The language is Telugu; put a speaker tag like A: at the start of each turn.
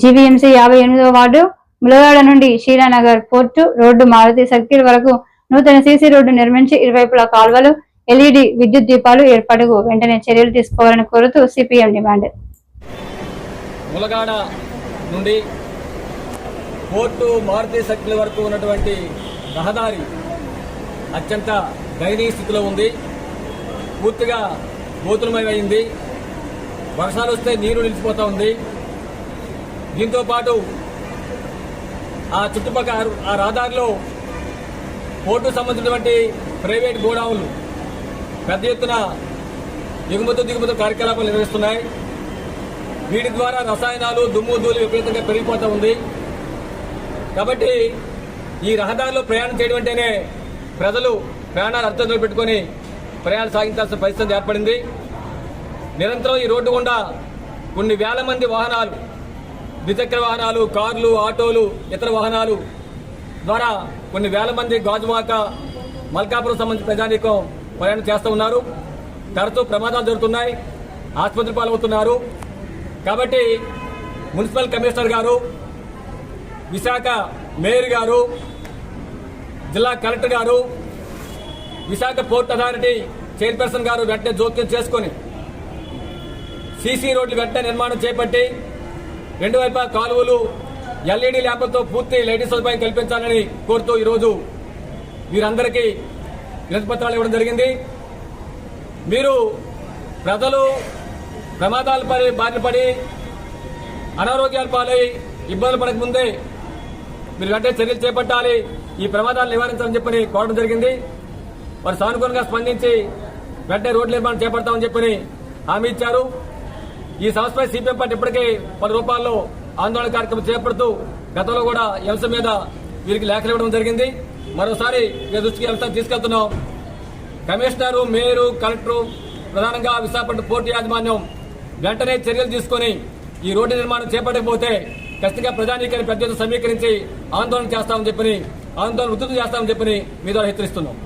A: జీవీఎంసీ యాభై ఎనిమిదవ వార్డు ములగాడ నుండి Sheelanagar port road Maruthi circle వరకు నూతన సీసీ రోడ్డు నిర్మించి ఇరువైపులా కాల్వలు ఎల్ఈడి విద్యుత్ దీపాలు ఏర్పాటుకు వెంటనే చర్యలు తీసుకోవాలని కోరుతూ సిపిఎం డిమాండ్.
B: ములగాడ నుండి పోర్టు మారుతి సర్కిల్ వరకు ఉన్నటువంటి రహదారి అత్యంత దయనీయ స్థితిలో ఉంది. పూర్తిగా గోతులమయమైంది. వర్షాలు వస్తే నీరు నిలిచిపోతూ ఉంది. దీంతో పాటు ఆ చుట్టుపక్కల ఆ రహదారిలో పోర్టు సంబంధించినటువంటి ప్రైవేట్ గోడౌన్లు పెద్ద ఎత్తున ఎగుమతులు దిగుమతి కార్యకలాపాలు నిర్వహిస్తున్నాయి. వీటి ద్వారా రసాయనాలు దుమ్ము ధూళి విపరీతంగా పెరిగిపోతూ ఉంది. కాబట్టి ఈ రహదారిలో ప్రయాణం చేయడం అంటేనే ప్రజలు ప్రయాణాలు అర్థంలో పెట్టుకొని ప్రయాణం సాగించాల్సిన పరిస్థితి ఏర్పడింది. నిరంతరం ఈ రోడ్డు గుండా కొన్ని వేల మంది వాహనాలు ద్విచక్ర వాహనాలు కార్లు ఆటోలు ఇతర వాహనాలు ద్వారా కొన్ని వేల మంది గాజువాక మల్కాపురం సంబంధించిన ప్రజానీకం ప్రయాణం చేస్తూ ఉన్నారు. తరచూ ప్రమాదాలు జరుగుతున్నాయి. ఆసుపత్రి పాలవుతున్నారు. కాబట్టి మున్సిపల్ కమిషనర్ గారు విశాఖ మేయర్ గారు జిల్లా కలెక్టర్ గారు విశాఖ పోర్ట్ అథారిటీ చైర్పర్సన్ గారు వెంటనే జోక్యం చేసుకొని సీసీ రోడ్లు వెంటనే నిర్మాణం చేపట్టి రెండు వైపులా కాలువలు ఎల్ఈడి ల్యాంపులతో పూర్తి లైటింగ్ సదుపాయం కల్పించాలని కోరుతూ ఈరోజు మీరందరికీ వినతి ఇవ్వడం జరిగింది. మీరు ప్రజలు ప్రమాదాల పడి బారిన పడి అనారోగ్యాల పాలై ఇబ్బందులు పడక ముందే మీరు వెంటనే చర్యలు చేపట్టాలి ఈ ప్రమాదాలు నివారించాలని చెప్పని కోరడం జరిగింది. వారు సానుకూలంగా స్పందించి వెంటనే రోడ్ల నిర్మాణం చేపడతామని చెప్పని హామీ ఇచ్చారు. ఈ సమస్యపై సిపిఎం పార్టీ ఇప్పటికే పలు రూపాల్లో ఆందోళన కార్యక్రమం చేపడుతూ గతంలో కూడా ఈ అంశం మీద వీరికి లేఖలు ఇవ్వడం జరిగింది. మరోసారి మీ దృష్టికి అంశాన్ని తీసుకెళ్తున్నాం. కమిషనరు మేయరు కలెక్టరు ప్రధానంగా విశాఖపట్నం పోర్టు యాజమాన్యం వెంటనే చర్యలు తీసుకొని ఈ రోడ్డు నిర్మాణం చేపట్టకపోతే ఖచ్చితంగా ప్రజానీకాన్ని పెద్ద సమీకరించి ఆందోళన చేస్తామని చెప్పని ఆందోళన ఉధృతం చేస్తామని చెప్పని మీ ద్వారా హెచ్చరిస్తున్నాం.